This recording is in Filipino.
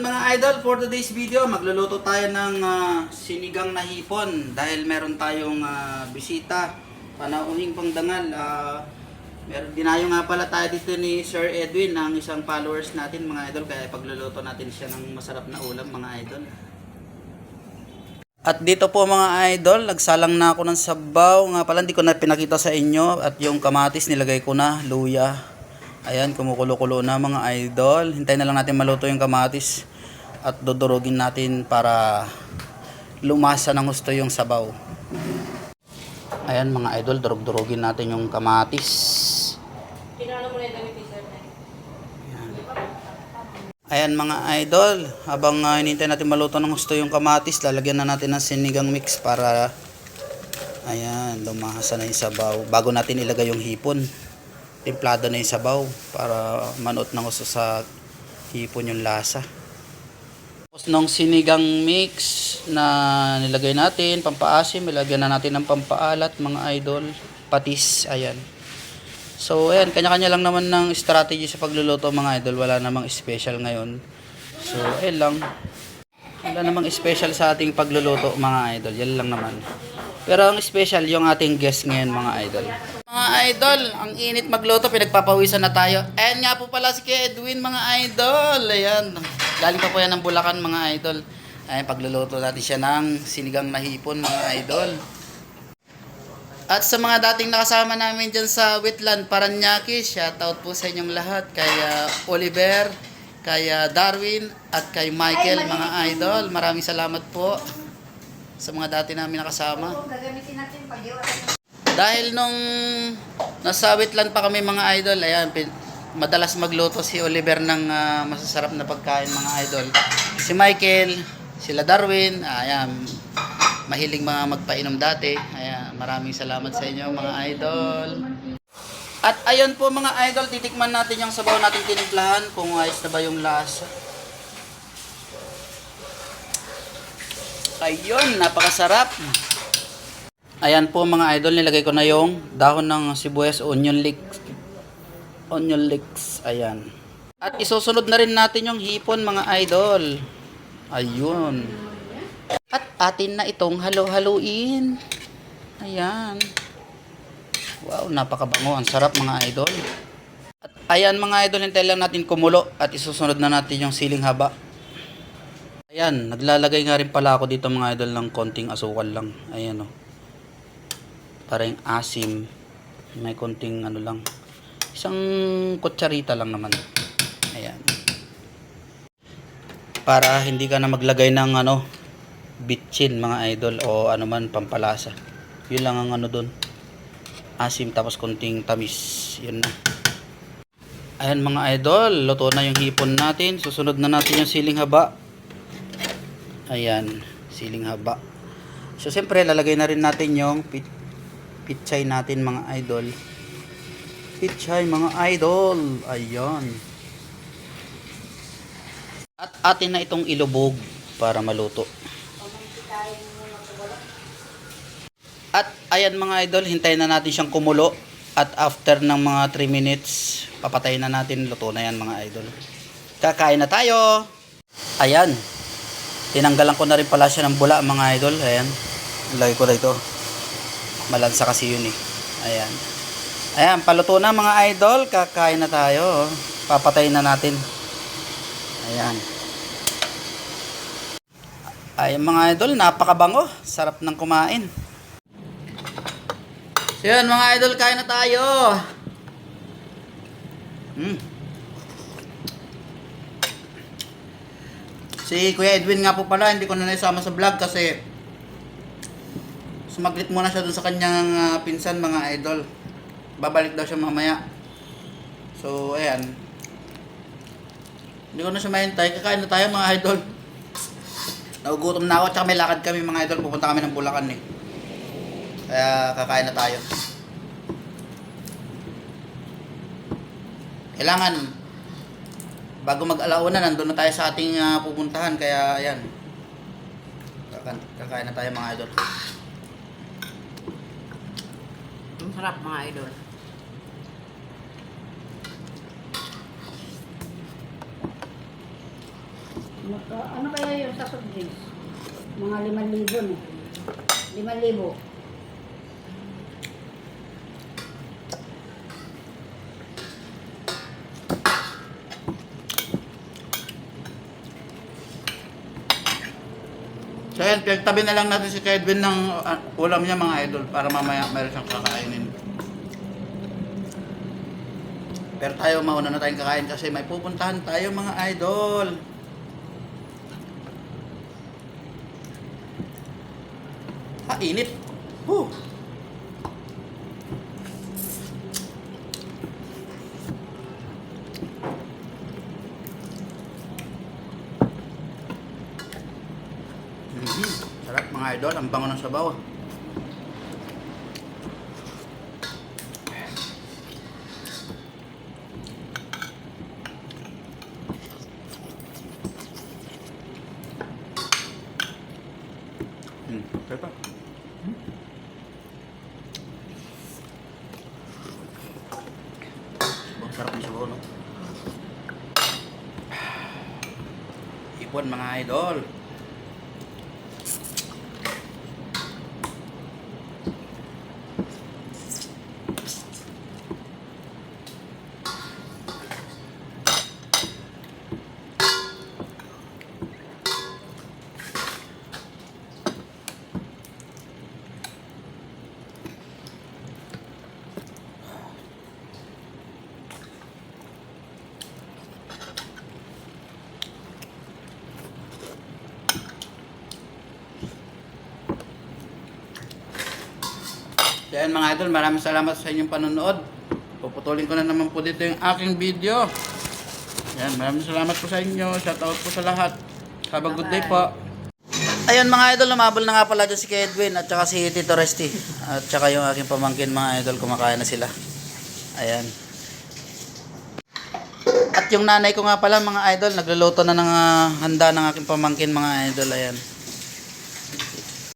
mga idol, for today's video, magluluto tayo ng ah, sinigang na hipon dahil meron tayong ah, bisita, panauhing pangdangal. ah meron dinayo nga pala tayo dito ni Sir Edwin, ang isang followers natin mga idol, kaya pagluluto natin siya ng masarap na ulam mga idol. At dito po mga idol, nagsalang na ako ng sabaw. Nga pala, hindi ko na pinakita sa inyo. At yung kamatis, nilagay ko na, luya. Ayan, kumukulo-kulo na mga idol. Hintayin na lang natin maluto yung kamatis. At dudurugin natin para lumasa ng gusto yung sabaw. Ayan mga idol, durug-durugin natin yung kamatis. Ayan mga idol, habang uh, hinintay natin maluto ng gusto yung kamatis, lalagyan na natin ng sinigang mix para ayan, lumasa na yung sabaw. Bago natin ilagay yung hipon, timplado na yung sabaw para manuot ng gusto sa hipon yung lasa. Tapos nung sinigang mix na nilagay natin, pampaasim, ilagyan na natin ng pampaalat mga idol, patis, ayan. So, ayan, kanya-kanya lang naman ng strategy sa pagluluto mga idol. Wala namang special ngayon. So, ayan lang. Wala namang special sa ating pagluluto mga idol. Yan lang naman. Pero ang special yung ating guest ngayon mga idol. Mga idol, ang init magluto, pinagpapawisan na tayo. Ayan nga po pala si Kuya Edwin mga idol. Ayan. Galing pa po yan ng Bulacan mga idol. Ayan, pagluluto natin siya ng sinigang na hipon mga idol. At sa mga dating nakasama namin dyan sa Wetland, Paranaque, shoutout po sa inyong lahat. Kay uh, Oliver, kay uh, Darwin, at kay Michael, mga idol. Maraming salamat po sa mga dati namin nakasama. gagamitin natin pag Dahil nung nasa Wetland pa kami mga idol, ayan, madalas magluto si Oliver ng ah, masasarap na pagkain mga idol. Si Michael, sila Darwin, ayan, mahiling mga magpainom dati. Ayan, maraming salamat sa inyo mga idol. At ayun po mga idol, titikman natin yung sabaw natin tinimplahan kung ayos na ba yung lasa. Ayun, napakasarap. Ayan po mga idol, nilagay ko na yung dahon ng sibuyas onion leeks. Onion leeks, ayan. At isusunod na rin natin yung hipon mga idol. Ayun. At atin na itong halo-haluin. Ayan. Wow, napakabango. Ang sarap mga idol. At ayan mga idol, hintay lang natin kumulo at isusunod na natin yung siling haba. Ayan, naglalagay nga rin pala ako dito mga idol ng konting asukal lang. Ayan o. Para yung asim. May konting ano lang. Isang kutsarita lang naman. Ayan. Para hindi ka na maglagay ng ano, bitchin mga idol o ano man pampalasa. Yun lang ang ano doon. Asim tapos konting tamis. Yun na. Ayan mga idol, luto na yung hipon natin. Susunod na natin yung siling haba. Ayan, siling haba. So siyempre lalagay na rin natin yung pit pitchay natin mga idol. Pitchay mga idol. Ayan. At atin na itong ilubog para maluto. At ayan mga idol, hintayin na natin siyang kumulo. At after ng mga 3 minutes, papatayin na natin. Luto na yan mga idol. Kakain na tayo. Ayan. Tinanggalan ko na rin pala siya ng bula mga idol. Ayan. Lagay ko dito. Malansa kasi yun eh. Ayan. Ayan, paluto na mga idol. Kakain na tayo. Papatayin na natin. Ayan. Ayan mga idol, napakabango. Sarap ng kumain. So yun mga idol, kain na tayo. Hmm. Si Kuya Edwin nga po pala, hindi ko na naisama sa vlog kasi sumaglit muna siya dun sa kanyang ah, pinsan mga idol. Babalik daw siya mamaya. So, ayan. Hindi ko na siya mahintay. Kakain na tayo mga idol. Nagugutom na ako, tsaka may lakad kami mga idol. Pupunta kami ng Bulacan eh. Kaya kakain na tayo. Kailangan bago mag-alauna nandun na tayo sa ating ah, pupuntahan kaya ayan. Kaka- Kakain na tayo mga idol. Masarap mga idol. Ano, ano kaya yung sa subjects? Mga 5,000 eh. 5,000. So yan, pinagtabi na lang natin si Kedwin ng ah, ulam niya mga idol para mamaya meron siyang kakainin. Pero tayo mauna na tayong kakain kasi may pupuntahan tayo mga idol. Ah, init. Huh. Mhm. Sarap mga idol, ang bango ng sabaw. Hmm, okay pa. Sabaw, sarap ng sabaw, no? Ipon mga idol. Yan mga idol, maraming salamat sa inyong panonood. Puputulin ko na naman po dito yung aking video. Yan, maraming salamat po sa inyo. Shout out po sa lahat. Have a good day po. Ayun mga idol, lumabol na nga pala dyan si Kedwin at saka si Tito Resty. At saka yung aking pamangkin mga idol, kumakain na sila. Ayan. At yung nanay ko nga pala mga idol, nagluluto na ng ah, handa ng aking pamangkin mga idol. Ayan.